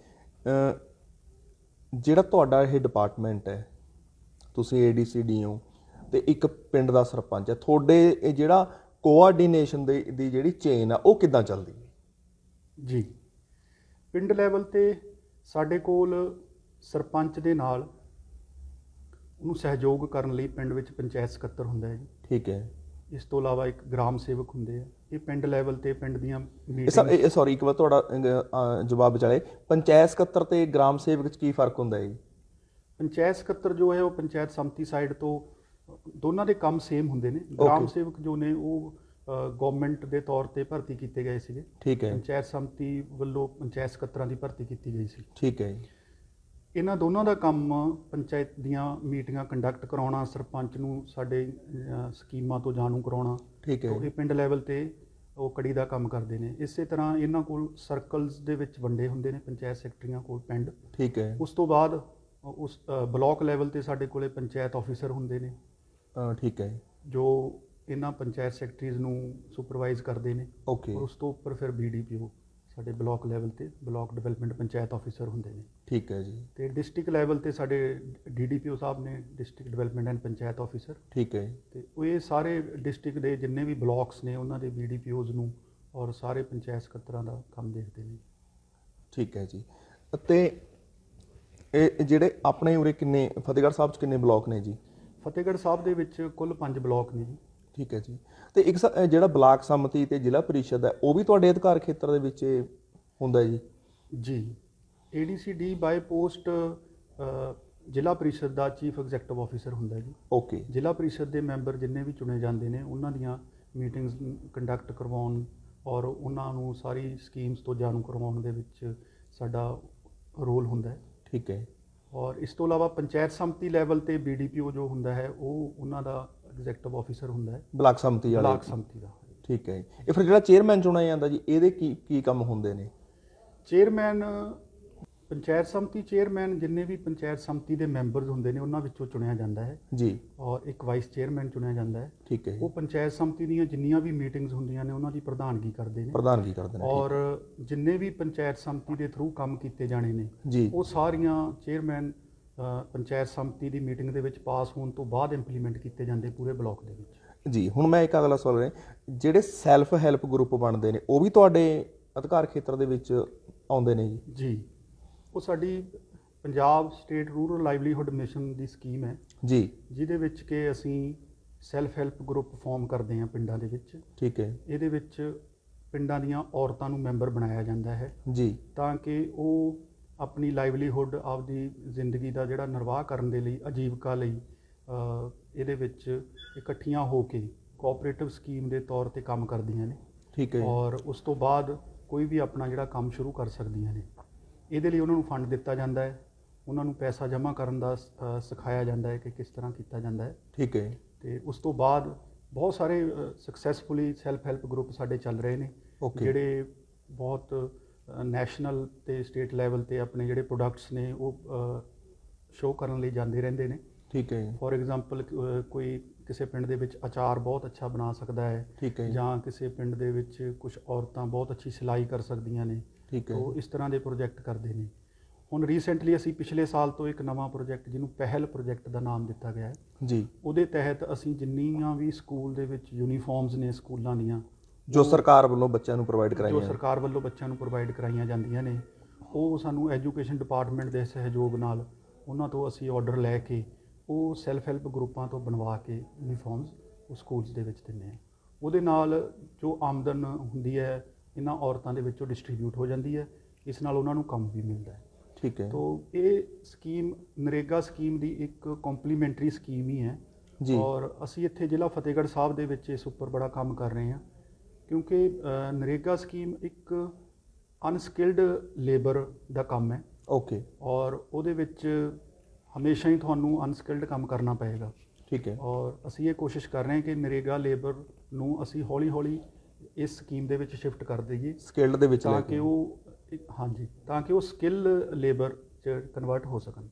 ਜਿਹੜਾ ਤੁਹਾਡਾ ਇਹ ਡਿਪਾਰਟਮੈਂਟ ਹੈ ਤੁਸੀਂ ਏਡੀਸੀਡੀ ਹੋ ਤੇ ਇੱਕ ਪਿੰਡ ਦਾ ਸਰਪੰਚ ਹੈ ਤੁਹਾਡੇ ਇਹ ਜਿਹੜਾ ਕੋਆਰਡੀਨੇਸ਼ਨ ਦੇ ਦੀ ਜਿਹੜੀ ਚੇਨ ਆ ਉਹ ਕਿੱਦਾਂ ਚੱਲਦੀ ਹੈ? ਜੀ ਪਿੰਡ ਲੈਵਲ ਤੇ ਸਾਡੇ ਕੋਲ ਸਰਪੰਚ ਦੇ ਨਾਲ ਉਹਨੂੰ ਸਹਿਯੋਗ ਕਰਨ ਲਈ ਪਿੰਡ ਵਿੱਚ ਪੰਚਾਇਤ ਸਕੱਤਰ ਹੁੰਦਾ ਹੈ ਜੀ। ਠੀਕ ਹੈ। ਇਸ ਤੋਂ ਇਲਾਵਾ ਇੱਕ ਗ੍ਰਾਮ ਸੇਵਕ ਹੁੰਦੇ ਆ। ਇਹ ਪਿੰਡ ਲੈਵਲ ਤੇ ਪਿੰਡ ਦੀਆਂ ਮੀਟਿੰਗ ਇਹ ਸੌਰੀ ਇੱਕ ਵਾਰ ਤੁਹਾਡਾ ਜਵਾਬ ਵਿਚਾਲੇ। ਪੰਚਾਇਤ ਸਕੱਤਰ ਤੇ ਗ੍ਰਾਮ ਸੇਵਕ ਚ ਕੀ ਫ਼ਰਕ ਹੁੰਦਾ ਹੈ ਜੀ? ਪੰਚਾਇਤ ਸਕੱਤਰ ਜੋ ਹੈ ਉਹ ਪੰਚਾਇਤ ਸੰਮਤੀ ਸਾਈਡ ਤੋਂ ਦੋਨਾਂ ਦੇ ਕੰਮ ਸੇਮ ਹੁੰਦੇ ਨੇ। ਗ੍ਰਾਮ Okay. ਸੇਵਕ ਜੋ ਨੇ ਉਹ ਗਵਰਨਮੈਂਟ ਦੇ ਤੌਰ ਤੇ ਭਰਤੀ ਕੀਤੇ ਗਏ ਸੀਗੇ। ਠੀਕ ਹੈ। ਪੰਚਾਇਤ ਸੰਮਤੀ ਵੱਲੋਂ ਪੰਚਾਇਤ ਸਕੱਤਰਾਂ ਦੀ ਭਰਤੀ ਕੀਤੀ ਗਈ ਸੀ। ਠੀਕ ਹੈ ਜੀ। ਇਹਨਾਂ ਦੋਨਾਂ ਦਾ ਕੰਮ ਪੰਚਾਇਤ ਦੀਆਂ ਮੀਟਿੰਗਾਂ ਕੰਡਕਟ ਕਰਾਉਣਾ ਸਰਪੰਚ ਨੂੰ ਸਾਡੇ ਸਕੀਮਾਂ ਤੋਂ ਜਾਣੂ ਕਰਾਉਣਾ। ਠੀਕ ਹੈ ਤੋਂ ਇਹ ਪਿੰਡ ਲੈਵਲ ਤੇ ਉਹ ਕੜੀ ਦਾ ਕੰਮ ਕਰਦੇ ਨੇ। ਇਸੇ ਤਰ੍ਹਾਂ ਇਹਨਾਂ ਕੋਲ ਸਰਕਲਸ ਦੇ ਵਿੱਚ ਵੰਡੇ ਹੁੰਦੇ ਨੇ ਪੰਚਾਇਤ ਸੈਕਟਰੀਆਂ ਕੋਲ ਪਿੰਡ। ਠੀਕ ਹੈ। ਉਸ ਤੋਂ ਬਾਅਦ ਉਸ ਬਲਾਕ ਲੈਵਲ ਤੇ ਸਾਡੇ ਕੋਲੇ ਪੰਚਾਇਤ ਆਫੀਸਰ ਹੁੰਦੇ ਨੇ। ਅ, ਠੀਕ ਹੈ। ਜੋ ਇਹਨਾਂ ਪੰਚਾਇਤ ਸੈਕਟਰੀਜ਼ ਨੂੰ ਸੁਪਰਵਾਈਜ਼ ਕਰਦੇ ਨੇ। ਓਕੇ ਉਸ ਤੋਂ ਉੱਪਰ ਫਿਰ ਬੀਡੀਪੀਓ ਸਾਡੇ ਬਲਾਕ ਲੈਵਲ ਤੇ ਬਲਾਕ ਡਿਵੈਲਪਮੈਂਟ ਪੰਚਾਇਤ ਆਫੀਸਰ ਹੁੰਦੇ ਨੇ। ਠੀਕ ਹੈ ਜੀ। ਤੇ ਡਿਸਟ੍ਰਿਕਟ ਲੈਵਲ ਤੇ ਸਾਡੇ ਡੀਡੀਪੀਓ ਸਾਹਿਬ ਨੇ district development and panchayat officer. ਠੀਕ ਹੈ ਤੇ ਉਹ ਇਹ ਸਾਰੇ ਡਿਸਟ੍ਰਿਕਟ ਦੇ ਜਿੰਨੇ ਵੀ ਬਲਾਕਸ ਨੇ ਉਹਨਾਂ ਦੇ ਬੀਡੀਪੀਓਜ਼ ਨੂੰ ਔਰ ਸਾਰੇ ਪੰਚਾਇਤ ਸਕੱਤਰਾਂ ਦਾ ਕੰਮ ਦੇਖਦੇ ਨੇ। ਠੀਕ ਹੈ ਜੀ। ਅਤੇ ਇਹ ਜਿਹੜੇ ਆਪਣੇ ਉਰੇ ਕਿੰਨੇ ਫਤਿਹਗੜ੍ਹ ਸਾਹਿਬ ਚ ਕਿੰਨੇ ਬਲਾਕ ਨੇ ਜੀ? ਫਤਿਹਗੜ੍ਹ ਸਾਹਿਬ ਦੇ ਵਿੱਚ ਕੁੱਲ 5 ਬਲਾਕ ਨੇ ਜੀ। ਠੀਕ ਹੈ ਜੀ। ਤੇ ਇੱਕ ਸ- ਜਿਹੜਾ ਬਲਾਕ ਸੰਮਤੀ ਤੇ ਜ਼ਿਲ੍ਹਾ ਪਰਿਸ਼ਦ ਹੈ ਉਹ ਵੀ ਤੁਹਾਡੇ ਅਧਿਕਾਰ ਖੇਤਰ ਦੇ ਵਿੱਚ ਇਹ ਹੁੰਦਾ ਹੈ ਜੀ? ਜੀ। ਏਡੀਸੀਡੀ ਬਾਈ ਪੋਸਟ ਜ਼ਿਲ੍ਹਾ ਪ੍ਰੀਸ਼ਦ ਦਾ ਚੀਫ ਐਗਜ਼ੈਕਟਿਵ ਆਫੀਸਰ ਹੁੰਦਾ ਹੈ ਜੀ। ਓਕੇ ਜ਼ਿਲ੍ਹਾ ਪ੍ਰੀਸ਼ਦ ਦੇ ਮੈਂਬਰ ਜਿੰਨੇ ਵੀ ਚੁਣੇ ਜਾਂਦੇ ਨੇ ਉਹਨਾਂ ਦੀਆਂ ਮੀਟਿੰਗਸ ਕੰਡਕਟ ਕਰਵਾਉਣ ਔਰ ਉਹਨਾਂ ਨੂੰ ਸਾਰੀ ਸਕੀਮਸ ਤੋਂ ਜਾਣੂ ਕਰਵਾਉਣ ਦੇ ਵਿੱਚ ਸਾਡਾ ਰੋਲ ਹੁੰਦਾ ਹੈ। ਠੀਕ ਹੈ। ਔਰ ਇਸ ਤੋਂ ਇਲਾਵਾ ਪੰਚਾਇਤ ਸੰਮਤੀ ਲੈਵਲ ਤੇ ਬੀਡੀਪੀਓ ਜੋ ਹੁੰਦਾ ਹੈ ਉਹ ਉਹਨਾਂ ਦਾ ਐਗਜ਼ੈਕਟਿਵ ਆਫੀਸਰ ਹੁੰਦਾ ਹੈ। ਬਲਾਕ ਸੰਮਤੀ ਵਾਲੇ। ਬਲਾਕ ਸੰਮਤੀ ਦਾ। ਠੀਕ ਹੈ ਜੀ। ਇਹ ਫਿਰ ਜਿਹੜਾ ਚੇਅਰਮੈਨ ਚੁਣਿਆ ਜਾਂਦਾ ਜੀ ਇਹਦੇ ਕੀ ਕੀ ਕੰਮ ਹੁੰਦੇ ਨੇ? ਚੇਅਰਮੈਨ ਪੰਚਾਇਤ ਸੰਮਤੀ ਚੇਅਰਮੈਨ ਜਿੰਨੇ ਵੀ ਪੰਚਾਇਤ ਸੰਮਤੀ ਦੇ ਮੈਂਬਰਸ ਹੁੰਦੇ ਨੇ ਉਹਨਾਂ ਵਿੱਚੋਂ ਚੁਣਿਆ ਜਾਂਦਾ ਹੈ। ਜੀ। ਔਰ ਇੱਕ ਵਾਈਸ ਚੇਅਰਮੈਨ ਚੁਣਿਆ ਜਾਂਦਾ ਹੈ। ਠੀਕ ਹੈ ਜੀ। ਉਹ ਪੰਚਾਇਤ ਸੰਮਤੀ ਦੀਆਂ ਜਿੰਨੀਆਂ ਵੀ ਮੀਟਿੰਗਸ ਹੁੰਦੀਆਂ ਨੇ ਉਹਨਾਂ ਦੀ ਪ੍ਰਧਾਨਗੀ ਕਰਦੇ ਨੇ। ਪ੍ਰਧਾਨਗੀ ਕਰਦੇ ਨੇ ਔਰ ਜਿੰਨੇ ਵੀ ਪੰਚਾਇਤ ਸੰਮਤੀ ਦੇ ਥਰੂ ਕੰਮ ਕੀਤੇ ਜਾਣੇ ਨੇ ਜੀ। ਉਹ ਸਾਰੀਆਂ ਚੇਅਰਮੈਨ ਪੰਚਾਇਤ ਸੰਮਤੀ ਦੀ ਮੀਟਿੰਗ ਦੇ ਵਿੱਚ ਪਾਸ ਹੋਣ ਤੋਂ ਬਾਅਦ ਇੰਪਲੀਮੈਂਟ ਕੀਤੇ ਜਾਂਦੇ ਪੂਰੇ ਬਲਾਕ ਦੇ ਵਿੱਚ। ਜੀ ਹੁਣ ਮੈਂ ਇੱਕ ਅਗਲਾ ਸਵਾਲ ਹੈ ਜਿਹੜੇ ਸੈਲਫ ਹੈਲਪ ਗਰੁੱਪ ਬਣਦੇ ਨੇ ਉਹ ਵੀ ਤੁਹਾਡੇ ਅਧਿਕਾਰ ਖੇਤਰ ਦੇ ਵਿੱਚ ਆਉਂਦੇ ਨੇ ਜੀ? ਜੀ। ਉਹ ਸਾਡੀ Punjab state rural livelihood mission ਦੀ ਸਕੀਮ ਹੈ। ਜੀ। ਜਿਹਦੇ ਵਿੱਚ ਕਿ ਅਸੀਂ ਸੈਲਫ ਹੈਲਪ ਗਰੁੱਪ ਫਾਰਮ ਕਰਦੇ ਹਾਂ ਪਿੰਡਾਂ ਦੇ ਵਿੱਚ। ਠੀਕ ਹੈ। ਇਹਦੇ ਵਿੱਚ ਪਿੰਡਾਂ ਦੀਆਂ ਔਰਤਾਂ ਨੂੰ ਮੈਂਬਰ ਬਣਾਇਆ ਜਾਂਦਾ ਹੈ। ਜੀ। ਤਾਂ ਕਿ ਉਹ ਆਪਣੀ ਲਾਈਵਲੀਹੁੱਡ ਆਪਦੀ ਜ਼ਿੰਦਗੀ ਦਾ ਜਿਹੜਾ ਨਿਰਵਾਹ ਕਰਨ ਦੇ ਲਈ ਆਜੀਵਕਾ ਲਈ ਇਹਦੇ ਵਿੱਚ ਇਕੱਠੀਆਂ ਹੋ ਕੇ ਕੋਆਪਰੇਟਿਵ ਸਕੀਮ ਦੇ ਤੌਰ ਤੇ ਕੰਮ ਕਰਦੀਆਂ ਨੇ। ਠੀਕ ਹੈ। ਔਰ ਉਸ ਤੋਂ ਬਾਅਦ ਕੋਈ ਵੀ ਆਪਣਾ ਜਿਹੜਾ ਕੰਮ ਸ਼ੁਰੂ ਕਰ ਸਕਦੀਆਂ ਨੇ। ਇਹਦੇ ਲਈ ਉਹਨਾਂ ਨੂੰ ਫੰਡ ਦਿੱਤਾ ਜਾਂਦਾ ਹੈ। ਉਹਨਾਂ ਨੂੰ ਪੈਸਾ ਜਮ੍ਹਾਂ ਕਰਨ ਦਾ ਸਿਖਾਇਆ ਜਾਂਦਾ ਹੈ ਕਿ ਕਿਸ ਤਰ੍ਹਾਂ ਕੀਤਾ ਜਾਂਦਾ ਹੈ। ਠੀਕ ਹੈ ਤੇ ਉਸ ਤੋਂ ਬਾਅਦ ਬਹੁਤ ਸਾਰੇ ਸਕਸੈਸਫੁਲੀ ਸੈਲਫ ਹੈਲਪ ਗਰੁੱਪ ਸਾਡੇ ਚੱਲ ਰਹੇ ਨੇ. ਜਿਹੜੇ ਬਹੁਤ ਨੈਸ਼ਨਲ ਤੇ ਸਟੇਟ ਲੈਵਲ ਤੇ ਆਪਣੇ ਜਿਹੜੇ ਪ੍ਰੋਡਕਟਸ ਨੇ ਉਹ ਸ਼ੋਅ ਕਰਨ ਲਈ ਜਾਂਦੇ ਰਹਿੰਦੇ ਨੇ। ਠੀਕ ਹੈ ਜੀ। ਫੋਰ ਐਗਜ਼ਾਮਪਲ ਕੋਈ ਕਿਸੇ ਪਿੰਡ ਦੇ ਵਿੱਚ ਅਚਾਰ ਬਹੁਤ ਅੱਛਾ ਬਣਾ ਸਕਦਾ ਹੈ ਠੀਕ ਹੈ ਜੀ। ਜਾਂ ਕਿਸੇ ਪਿੰਡ ਦੇ ਵਿੱਚ ਕੁਝ ਔਰਤਾਂ ਬਹੁਤ ਅੱਛੀ ਸਿਲਾਈ ਕਰ ਸਕਦੀਆਂ ਨੇ ਠੀਕ ਹੈ। ਉਹ ਇਸ ਤਰ੍ਹਾਂ ਦੇ ਪ੍ਰੋਜੈਕਟ ਕਰਦੇ ਨੇ। ਹੁਣ ਰੀਸੈਂਟਲੀ ਅਸੀਂ ਪਿਛਲੇ ਸਾਲ ਤੋਂ ਇੱਕ ਨਵਾਂ ਪ੍ਰੋਜੈਕਟ ਜਿਹਨੂੰ ਪਹਿਲ ਪ੍ਰੋਜੈਕਟ ਦਾ ਨਾਮ ਦਿੱਤਾ ਗਿਆ ਹੈ। ਜੀ। ਉਹਦੇ ਤਹਿਤ ਅਸੀਂ ਜਿੰਨੀਆਂ ਵੀ ਸਕੂਲ ਦੇ ਵਿੱਚ ਯੂਨੀਫਾਰਮਸ ਨੇ ਸਕੂਲਾਂ ਦੀਆਂ ਜੋ ਸਰਕਾਰ ਵੱਲੋਂ ਬੱਚਿਆਂ ਨੂੰ ਪ੍ਰੋਵਾਈਡ ਜੋ ਕਰਾਈਆਂ। ਸਰਕਾਰ ਵੱਲੋਂ ਬੱਚਿਆਂ ਨੂੰ ਪ੍ਰੋਵਾਈਡ ਕਰਾਈਆਂ ਜਾਂਦੀਆਂ ਨੇ ਉਹ ਸਾਨੂੰ ਐਜੂਕੇਸ਼ਨ ਡਿਪਾਰਟਮੈਂਟ ਦੇ ਸਹਿਯੋਗ ਨਾਲ ਉਹਨਾਂ ਤੋਂ ਅਸੀਂ ਆਰਡਰ ਲੈ ਕੇ ਉਹ ਸੈਲਫ ਹੈਲਪ ਗਰੁੱਪਾਂ ਤੋਂ ਬਣਵਾ ਕੇ ਯੂਨੀਫਾਰਮਸ ਉਹ ਸਕੂਲਸ ਦੇ ਵਿੱਚ ਦਿੰਦੇ ਆ ਉਹਦੇ ਨਾਲ ਜੋ ਆਮਦਨ ਹੁੰਦੀ ਹੈ ਇਹਨਾਂ ਔਰਤਾਂ ਦੇ ਵਿੱਚੋਂ ਡਿਸਟ੍ਰੀਬਿਊਟ ਹੋ ਜਾਂਦੀ ਹੈ ਇਸ ਨਾਲ ਉਹਨਾਂ ਨੂੰ ਕੰਮ ਵੀ ਮਿਲਦਾ ਹੈ। ਠੀਕ ਹੈ। ਤੋ ਇਹ ਸਕੀਮ ਨਰੇਗਾ ਸਕੀਮ ਦੀ ਇੱਕ ਕੰਪਲੀਮੈਂਟਰੀ ਸਕੀਮ ਹੀ ਹੈ ਜੀ। ਔਰ ਅਸੀਂ ਇੱਥੇ ਜ਼ਿਲ੍ਹਾ ਫਤਿਹਗੜ੍ਹ ਸਾਹਿਬ ਦੇ ਵਿੱਚ ਇਸ ਉੱਪਰ ਬੜਾ ਕੰਮ ਕਰ ਰਹੇ ਹਾਂ। ਕਿਉਂਕਿ ਨਰੇਗਾ ਸਕੀਮ ਇੱਕ ਅਨਸਕਿਲਡ ਲੇਬਰ ਦਾ ਕੰਮ ਹੈ। ਓਕੇ। ਔਰ ਉਹਦੇ ਵਿੱਚ ਹਮੇਸ਼ਾ ਹੀ ਤੁਹਾਨੂੰ ਅਨਸਕਿਲਡ ਕੰਮ ਕਰਨਾ ਪਏਗਾ। ਠੀਕ ਹੈ। ਔਰ ਅਸੀਂ ਇਹ ਕੋਸ਼ਿਸ਼ ਕਰ ਰਹੇ ਹਾਂ ਕਿ ਨਰੇਗਾ ਲੇਬਰ ਨੂੰ ਅਸੀਂ ਹੌਲੀ-ਹੌਲੀ ਇਸ ਸਕੀਮ ਦੇ ਵਿੱਚ ਸ਼ਿਫਟ ਕਰ ਦਈਏ। ਸਕਿਲਡ ਦੇ ਵਿੱਚ ਤਾਂ ਕੇ ਉਹ ਹਾਂਜੀ ਤਾਂ ਕਿ ਉਹ ਸਕਿੱਲ ਲੇਬਰ ਚ ਕਨਵਰਟ ਹੋ ਸਕਣ।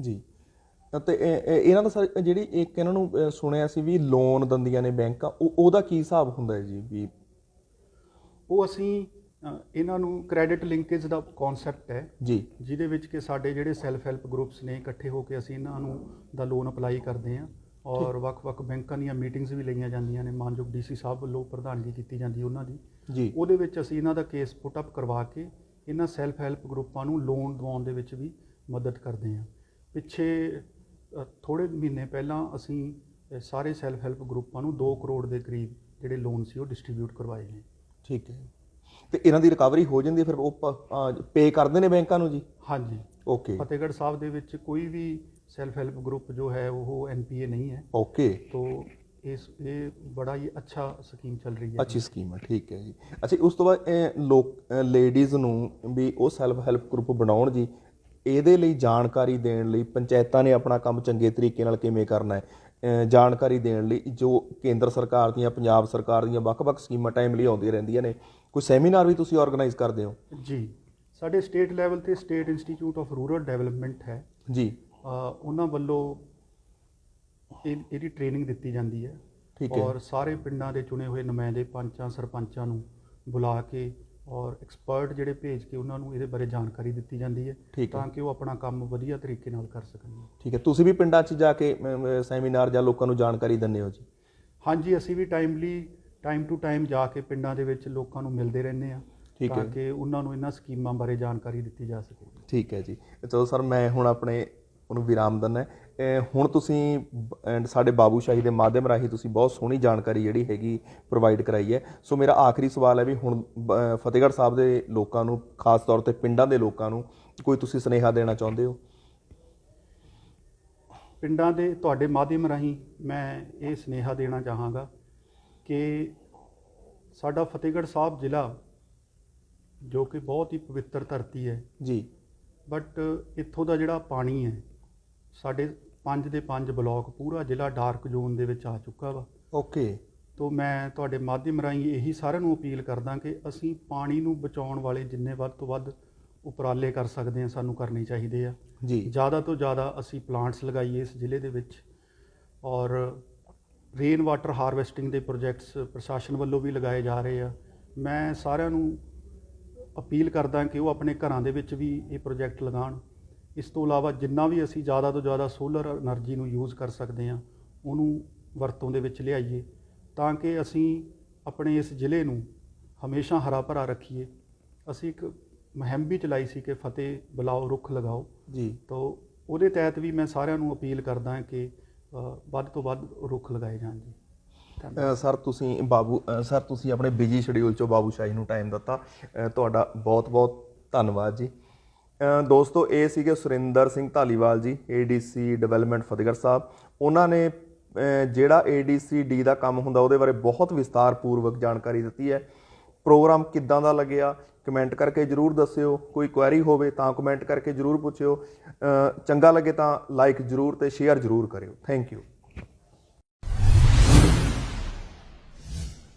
ਜੀ। ਅਤੇ ਇਹ- ਇਹ- ਇਹਨਾਂ ਦਾ ਸਰ ਜਿਹੜੀ ਇੱਕ ਇਹਨਾਂ ਨੂੰ ਸੁਣਿਆ ਸੀ ਵੀ ਲੋਨ ਦਿੰਦੀਆਂ ਨੇ ਬੈਂਕਾਂ ਉਹ ਉਹਦਾ ਕੀ ਹਿਸਾਬ ਹੁੰਦਾ ਹੈ ਜੀ? ਵੀ ਉਹ ਅਸੀਂ ਅ, ਇਹਨਾਂ ਨੂੰ ਕ੍ਰੈਡਿਟ ਲਿੰਕੇਜ ਦਾ ਕਨਸੈਪਟ ਹੈ। ਜੀ। ਜਿਹਦੇ ਵਿੱਚ ਕਿ ਸਾਡੇ ਜਿਹੜੇ ਸੈਲਫ ਹੈਲਪ ਗਰੁੱਪਸ ਨੇ ਇਕੱਠੇ ਹੋ ਕੇ ਅਸੀਂ ਇਹਨਾਂ ਨੂੰ ਦਾ ਲੋਨ ਅਪਲਾਈ ਕਰਦੇ ਹਾਂ। ਔਰ ਵੱਖ-ਵੱਖ ਬੈਂਕਾਂ ਦੀਆਂ ਮੀਟਿੰਗਸ ਵੀ ਲਈਆਂ ਜਾਂਦੀਆਂ ਨੇ। ਮਾਨਯੋਗ ਡੀਸੀ ਸਾਹਿਬ ਵੱਲੋਂ ਪ੍ਰਧਾਨਗੀ ਕੀਤੀ ਜਾਂਦੀ ਹੈ ਉਹਨਾਂ ਦੀ। ਜੀ। ਉਹਦੇ ਵਿੱਚ ਅਸੀਂ ਇਹਨਾਂ ਦਾ ਕੇਸ ਪੁੱਟ ਅਪ ਕਰਵਾ ਕੇ ਇਹਨਾਂ ਸੈਲਫ ਹੈਲਪ ਗਰੁੱਪਾਂ ਨੂੰ ਲੋਨ ਦਿਵਾਉਣ ਦੇ ਵਿੱਚ ਵੀ ਮਦਦ ਕਰਦੇ ਹਾਂ। ਪਿੱਛੇ ਅ, ਥੋੜੇ ਮਹੀਨੇ ਪਹਿਲਾਂ ਅਸੀਂ ਅ, ਸਾਰੇ ਸੈਲਫ ਹੈਲਪ ਗਰੁੱਪਾਂ ਨੂੰ 2 ਕਰੋੜ ਦੇ ਕਰੀਬ ਜਿਹੜੇ ਲੋਨ ਸੀ ਉਹ ਡਿਸਟ੍ਰੀਬਿਊਟ ਕਰਵਾਏ ਨੇ ਠੀਕ ਹੈ। ਤੇ ਇਹਨਾਂ ਦੀ ਰਿਕਵਰੀ ਹੋ ਜਾਂਦੀ ਹੈ ਫਿਰ ਉਹ ਪੇ ਕਰਦੇ ਨੇ ਬੈਂਕਾਂ ਨੂੰ ਜੀ? ਹਾਂਜੀ। ਓਕੇ ਫਤਿਹਗੜ੍ਹ ਸਾਹਿਬ ਦੇ ਵਿੱਚ ਕੋਈ ਵੀ ਸੈਲਫ ਹੈਲਪ ਗਰੁੱਪ ਜੋ ਹੈ ਉਹ ਐਨਪੀਏ ਨਹੀਂ ਹੈ। ਓਕੇ ਤੋ ਇਸ ਇਹ ਬੜਾ ਹੀ ਅੱਛਾ ਸਕੀਮ ਚੱਲ ਰਹੀ ਹੈ ਅੱਛੀ ਸਕੀਮ ਹੈ ਠੀਕ ਹੈ ਜੀ। ਅੱਛਾ ਉਸ ਤੋਂ ਬਾਅਦ ਲੋਕ ਲੇਡੀਜ਼ ਨੂੰ ਵੀ ਉਹ ਸੈਲਫ ਹੈਲਪ ਗਰੁੱਪ ਬਣਾਉਣ ਜੀ ਇਹਦੇ ਲਈ ਜਾਣਕਾਰੀ ਦੇਣ ਲਈ ਪੰਚਾਇਤਾਂ ਨੇ ਆਪਣਾ ਕੰਮ ਚੰਗੇ ਤਰੀਕੇ ਨਾਲ ਕਿਵੇਂ ਕਰਨਾ ਹੈ? ਜਾਣਕਾਰੀ ਦੇਣ ਲਈ ਜੋ ਕੇਂਦਰ ਸਰਕਾਰ ਦੀਆਂ ਪੰਜਾਬ ਸਰਕਾਰ ਦੀਆਂ ਵੱਖ-ਵੱਖ ਸਕੀਮਾਂ ਟਾਈਮ ਲਈ ਆਉਂਦੀਆਂ ਰਹਿੰਦੀਆਂ ਨੇ। ਕੋਈ ਸੈਮੀਨਾਰ ਵੀ ਤੁਸੀਂ ਆਰਗੇਨਾਈਜ਼ ਕਰਦੇ ਹੋ? ਜੀ। ਸਾਡੇ ਸਟੇਟ ਲੈਵਲ ਤੇ state institute of rural development ਹੈ। ਜੀ। ਉਹਨਾਂ ਵੱਲੋਂ ਇਹ ਇਹਦੀ ਟ੍ਰੇਨਿੰਗ ਦਿੱਤੀ ਜਾਂਦੀ ਹੈ। ਠੀਕ ਹੈ। ਔਰ ਸਾਰੇ ਪਿੰਡਾਂ ਦੇ ਚੁਣੇ ਹੋਏ ਨੁਮਾਇੰਦੇ ਪੰਚਾਂ ਸਰਪੰਚਾਂ ਨੂੰ ਬੁਲਾ ਕੇ ਔਰ ਐਕਸਪਰਟ ਜਿਹੜੇ ਭੇਜ ਕੇ ਉਹਨਾਂ ਨੂੰ ਇਹਦੇ ਬਾਰੇ ਜਾਣਕਾਰੀ ਦਿੱਤੀ ਜਾਂਦੀ ਹੈ। ਤਾਂ ਕਿ ਉਹ ਆਪਣਾ ਕੰਮ ਵਧੀਆ ਤਰੀਕੇ ਨਾਲ ਕਰ ਸਕਣ। ਠੀਕ ਹੈ। ਤੁਸੀਂ ਵੀ ਪਿੰਡਾਂ 'ਚ ਜਾ ਕੇ ਸੈਮੀਨਾਰ ਜਾਂ ਲੋਕਾਂ ਨੂੰ ਜਾਣਕਾਰੀ ਦਿੰਦੇ ਹੋ ਜੀ? ਹਾਂਜੀ ਅਸੀਂ ਵੀ ਟਾਈਮਲੀ ਟਾਈਮ ਟੂ ਟਾਈਮ ਜਾ ਕੇ ਪਿੰਡਾਂ ਦੇ ਵਿੱਚ ਲੋਕਾਂ ਨੂੰ ਮਿਲਦੇ ਰਹਿੰਦੇ ਆ ਠੀਕ ਹੈ। ਤਾਂ ਕਿ ਉਹਨਾਂ ਨੂੰ ਇਹਨਾਂ ਸਕੀਮਾਂ ਬਾਰੇ ਜਾਣਕਾਰੀ ਦਿੱਤੀ ਜਾ ਸਕੇ। ਠੀਕ ਹੈ ਜੀ। ਚਲੋ ਸਰ ਮੈਂ ਹੁਣ ਆਪਣੇ ਉਹਨੂੰ ਵਿਰਾਮ ਦਿੰਦਾ। ਹੁਣ ਤੁਸੀਂ and ਸਾਡੇ ਬਾਬੂ ਸ਼ਾਹੀ ਦੇ ਮਾਧਿਅਮ ਰਾਹੀਂ ਤੁਸੀਂ ਬਹੁਤ ਸੋਹਣੀ ਜਾਣਕਾਰੀ ਜਿਹੜੀ ਹੈਗੀ ਪ੍ਰੋਵਾਈਡ ਕਰਾਈ ਹੈ। ਸੋ ਮੇਰਾ ਆਖਰੀ ਸਵਾਲ ਹੈ ਵੀ ਹੁਣ ਫਤਿਹਗੜ੍ਹ ਸਾਹਿਬ ਦੇ ਲੋਕਾਂ ਨੂੰ ਖਾਸ ਤੌਰ ਤੇ ਪਿੰਡਾਂ ਦੇ ਲੋਕਾਂ ਨੂੰ ਕੋਈ ਤੁਸੀਂ ਸੁਨੇਹਾ ਦੇਣਾ ਚਾਹੁੰਦੇ ਹੋ? ਪਿੰਡਾਂ ਦੇ ਤੁਹਾਡੇ ਮਾਧਿਅਮ ਰਾਹੀਂ ਮੈਂ ਇਹ ਸੁਨੇਹਾ ਦੇਣਾ ਚਾਹਾਂਗਾ ਕਿ ਸਾਡਾ ਫਤਿਹਗੜ੍ਹ ਸਾਹਿਬ ਜ਼ਿਲ੍ਹਾ ਜੋ ਕਿ ਬਹੁਤ ਹੀ ਪਵਿੱਤਰ ਧਰਤੀ ਹੈ। ਜੀ। ਬਟ ਇੱਥੋਂ ਦਾ ਜਿਹੜਾ ਪਾਣੀ ਹੈ ਸਾਡੇ ਪੰਜ ਦੇ ਪੰਜ ਬਲਾਕ ਪੂਰਾ ਜ਼ਿਲ੍ਹਾ ਡਾਰਕ ਜ਼ੋਨ ਦੇ ਵਿੱਚ ਆ ਚੁੱਕਾ ਵਾ। ਓਕੇ ਤੋਂ ਮੈਂ ਤੁਹਾਡੇ ਮਾਧਿਅਮ ਰਾਹੀਂ ਇਹੀ ਸਾਰਿਆਂ ਨੂੰ ਅਪੀਲ ਕਰਦਾ ਕਿ ਅਸੀਂ ਪਾਣੀ ਨੂੰ ਬਚਾਉਣ ਵਾਲੇ ਜਿੰਨੇ ਵੱਧ ਤੋਂ ਵੱਧ ਉਪਰਾਲੇ ਕਰ ਸਕਦੇ ਹਾਂ ਸਾਨੂੰ ਕਰਨੇ ਚਾਹੀਦੇ ਆ। ਜੀ। ਜ਼ਿਆਦਾ ਤੋਂ ਜ਼ਿਆਦਾ ਅਸੀਂ ਪਲਾਂਟਸ ਲਗਾਈਏ ਇਸ ਜ਼ਿਲ੍ਹੇ ਦੇ ਵਿੱਚ ਔਰ ਰੇਨ ਵਾਟਰ ਹਾਰਵੈਸਟਿੰਗ ਦੇ ਪ੍ਰੋਜੈਕਟਸ ਪ੍ਰਸ਼ਾਸਨ ਵੱਲੋਂ ਵੀ ਲਗਾਏ ਜਾ ਰਹੇ ਆ। ਮੈਂ ਸਾਰਿਆਂ ਨੂੰ ਅਪੀਲ ਕਰਦਾ ਕਿ ਉਹ ਆਪਣੇ ਘਰਾਂ ਦੇ ਵਿੱਚ ਵੀ ਇਹ ਪ੍ਰੋਜੈਕਟ ਲਗਾਉਣ। ਇਸ ਤੋਂ ਇਲਾਵਾ ਜਿੰਨਾ ਵੀ ਅਸੀਂ ਜ਼ਿਆਦਾ ਤੋਂ ਜ਼ਿਆਦਾ ਸੋਲਰ એનર્ਜੀ ਨੂੰ ਯੂਜ਼ ਕਰ ਸਕਦੇ ਹਾਂ ਉਹਨੂੰ ਵਰਤੋਂ ਦੇ ਵਿੱਚ ਲਿਆਈਏ ਤਾਂ ਕਿ ਅਸੀਂ ਆਪਣੇ ਇਸ ਜ਼ਿਲ੍ਹੇ ਨੂੰ ਹਮੇਸ਼ਾ ਹਰਾ ਭਰਾ ਰੱਖੀਏ। ਅਸੀਂ ਇੱਕ ਮੁਹਿੰਮ ਵੀ ਚਲਾਈ ਸੀ ਕਿ ਫਤਿਹ ਬੁਲਾਓ ਰੁੱਖ ਲਗਾਓ। ਜੀ। ਤਾਂ ਉਹਦੇ ਤਹਿਤ ਵੀ ਮੈਂ ਸਾਰਿਆਂ ਨੂੰ ਅਪੀਲ ਕਰਦਾ ਕਿ ਵੱਧ ਤੋਂ ਵੱਧ ਰੁੱਖ ਲਗਾਏ ਜਾਣ ਜੀ। ਸਰ ਤੁਸੀਂ ਬਾਬੂ ਸਰ ਤੁਸੀਂ ਆਪਣੇ ਬਿਜ਼ੀ ਸ਼ਡਿਊਲ ਚੋਂ ਬਾਬੂ ਸ਼ਾਹੀ ਨੂੰ ਟਾਈਮ ਦਿੱਤਾ। ਤੁਹਾਡਾ ਬਹੁਤ ਬਹੁਤ ਧੰਨਵਾਦ ਜੀ। ਦੋਸਤੋ ਇਹ ਸੀਗੇ ਸੁਰਿੰਦਰ ਸਿੰਘ ਧਾਲੀਵਾਲ ਜੀ ਏਡੀਸੀ ਡਿਵੈਲਪਮੈਂਟ ਫਤਿਹਗੜ੍ਹ ਸਾਹਿਬ। ਉਹਨਾਂ ਨੇ ਅ, ਜਿਹੜਾ ਏਡੀਸੀ ਦਾ ਕੰਮ ਹੁੰਦਾ ਉਹਦੇ ਬਾਰੇ ਬਹੁਤ ਵਿਸਤਾਰਪੂਰਵਕ ਜਾਣਕਾਰੀ ਦਿੱਤੀ ਹੈ। ਪ੍ਰੋਗਰਾਮ ਕਿੱਦਾਂ ਦਾ ਲੱਗਿਆ? ਕਮੈਂਟ ਕਰਕੇ ਜਰੂਰ ਦੱਸਿਓ। ਕੋਈ ਕੁਐਰੀ ਹੋਵੇ ਤਾਂ ਕਮੈਂਟ ਕਰਕੇ ਜਰੂਰ ਪੁੱਛਿਓ। ਚੰਗਾ ਲੱਗੇ ਤਾਂ ਲਾਈਕ ਜਰੂਰ ਤੇ ਸ਼ੇਅਰ ਜਰੂਰ ਕਰਿਓ। Thank you.